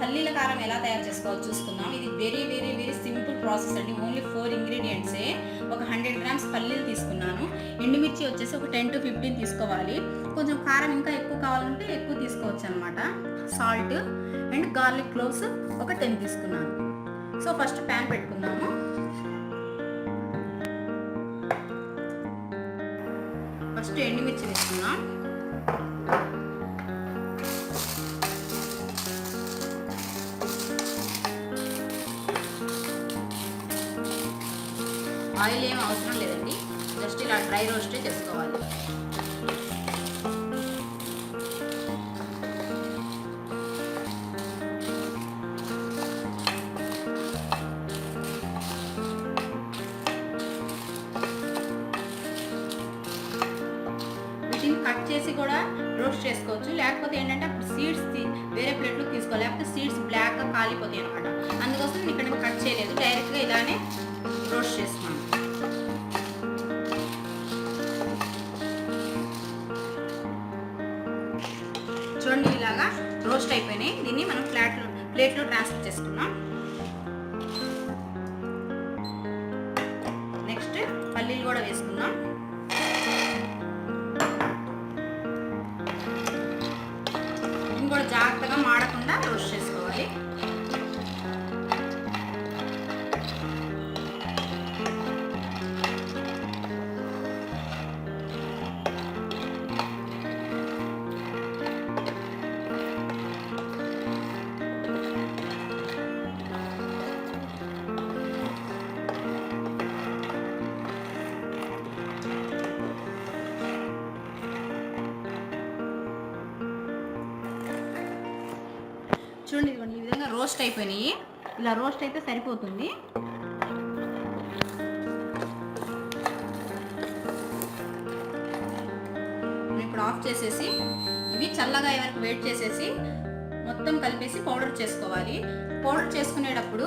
తల్లీల కారం ఎలా తయారు చేసుకోవాలో చూసుకుందాం. ఇది very very very simple process అండి. ఓన్లీ ఫోర్ ఇంగ్రీడియంట్సే ఒక హండ్రెడ్ గ్రామ్స్ పల్లీలు తీసుకున్నాను. ఎండుమిర్చి వచ్చేసి ఒక టెన్ టు ఫిఫ్టీన్ తీసుకోవాలి. కొంచెం కారం ఇంకా ఎక్కువ కావాలంటే ఎక్కువ తీసుకోవచ్చు అనమాట సాల్ట్ అండ్ గార్లిక్ క్లోవ్స్ ఒక టెన్ తీసుకున్నాను. సో ఫస్ట్ ప్యాన్ పెట్టుకుందాము. ఫస్ట్ ఎండుమిర్చి తీసుకున్నాను ఆయిల్ ఏం అవసరం లేదండి. జస్ట్ ఇలా డ్రై రోస్టే చేసుకోవాలి. కట్ చేసి కూడా రోస్ట్ చేసుకోవచ్చు. లేకపోతే ఏంటంటే అప్పుడు సీడ్స్ వేరే ప్లేట్లో తీసుకోవాలి. లేకపోతే సీడ్స్ బ్లాక్గా కాలిపోతాయి అనమాట అందుకోసం ఇక్కడ కట్ చేయలేదు. డైరెక్ట్గా ఇలానే రోస్ట్ చేసుకున్నాను చూడండి రోస్ట్ అయిపోయినాయి. దీన్ని మనం ఫ్లాట్లో ప్లేట్లో ట్రాన్స్ఫర్ చేసుకున్నాం నెక్స్ట్ పల్లీలు కూడా వేసుకుందాం. ఈ విధంగా రోస్ట్ అయిపోయినాయి. ఇలా రోస్ట్ అయితే సరిపోతుంది. ఇప్పుడు ఆఫ్ చేసేసి ఇవి చల్లగా వరకు వెయిట్ చేసేసి మొత్తం కలిపేసి పౌడర్ చేసుకోవాలి. పౌడర్ చేసుకునేటప్పుడు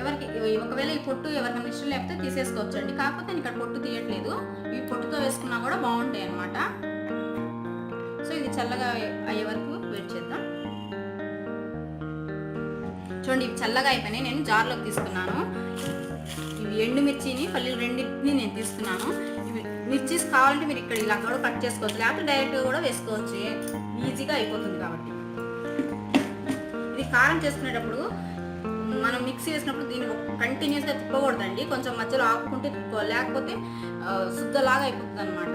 ఎవరికి ఒకవేళ ఈ పొట్టు ఎవరికైనా ఇష్టం లేకపోతే తీసేసుకోవచ్చు అండి కాకపోతే నేను ఇక్కడ పొట్టు తీయట్లేదు. ఈ పొట్టుతో వేసుకున్నా కూడా బాగుంటాయి అన్నమాట. సో ఇది చల్లగా అయ్యే వరకు వెయిట్ చేద్దాం. చూడండి ఇవి చల్లగా అయిపోయినాయి. నేను జార్లోకి తీసుకున్నాను. ఇవి ఎండుమిర్చిని పల్లీలు రెండింటిని నేను తీసుకున్నాను. ఇవి మిర్చీస్ కావాలంటే మీరు ఇక్కడ ఇలా కూడా కట్ చేసుకోవచ్చు. లేకపోతే డైరెక్ట్గా కూడా వేసుకోవచ్చు. ఈజీగా అయిపోతుంది కాబట్టి. ఇది కారం చేసుకునేటప్పుడు మనం మిక్సీ వేసినప్పుడు దీన్ని కంటిన్యూస్గా తిప్పకూడదండి. కొంచెం మధ్యలో ఆపుకుంటే తిప్పుకోవాలి. లేకపోతే శుద్ధలాగా అయిపోతుంది అనమాట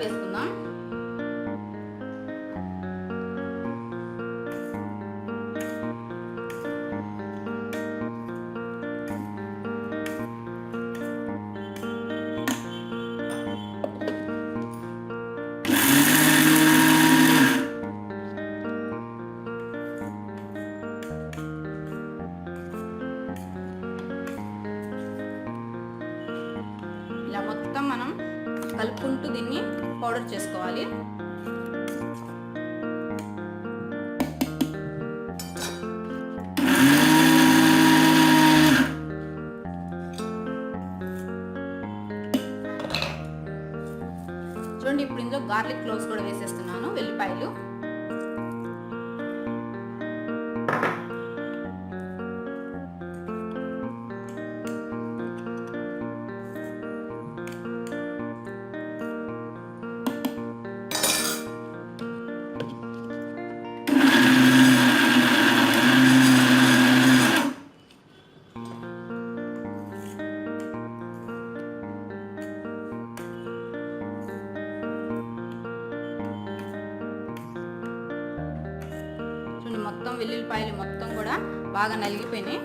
వేసుకుందాం. ఇలా మొత్తం మనం కలుపుకుంటూ దీన్ని పౌడర్ చేసుకోవాలి. చూడండి ఇప్పుడు ఇందులో గార్లిక్ క్లోవ్స్ కూడా వేసేస్తున్నాను వెల్లిపాయలు. మొత్తం వెల్లుల్లిపాయలు మొత్తం కూడా బాగా నలిగిపోయినాయి.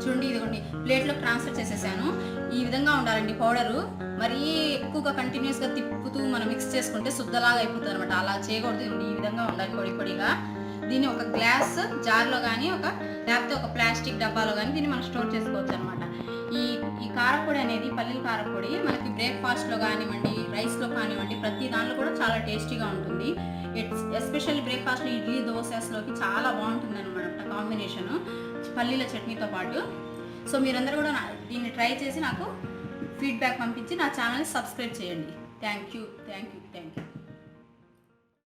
చూడండి ఇదిగోండి ప్లేట్లో ట్రాన్స్ఫర్ చేసేసాను. ఈ విధంగా ఉండాలండి పౌడరు. మరీ ఎక్కువగా కంటిన్యూస్గా తిప్పుతూ మనం మిక్స్ చేసుకుంటే శుద్ధలాగా అయిపోతుంది అనమాట. అలా చేయకూడదు. ఈ విధంగా ఉండాలి పొడి పొడిగా. దీన్ని ఒక గ్లాస్ జార్లో కానీ ఒక లేకపోతే ఒక ప్లాస్టిక్ డబ్బాలో కానీ దీన్ని మనం స్టోర్ చేసుకోవచ్చు అనమాట ఈ ఈ కారపొడి అనేది పల్లీల కారపొడి మనకి బ్రేక్ఫాస్ట్లో కానివ్వండి రైస్లో కానివ్వండి ప్రతి దానిలో కూడా చాలా టేస్టీగా ఉంటుంది. ఎస్పెషల్లీ బ్రేక్ఫాస్ట్లో ఇడ్లీ దోశస్లోకి చాలా బాగుంటుంది అనమాట కాంబినేషన్. పల్లీల చట్నీతో పాటు. సో మీరందరూ కూడా దీన్ని ట్రై చేసి నాకు ఫీడ్బ్యాక్ పంపించి నా ఛానల్ని సబ్స్క్రైబ్ చేయండి. Thank you thank you thank you.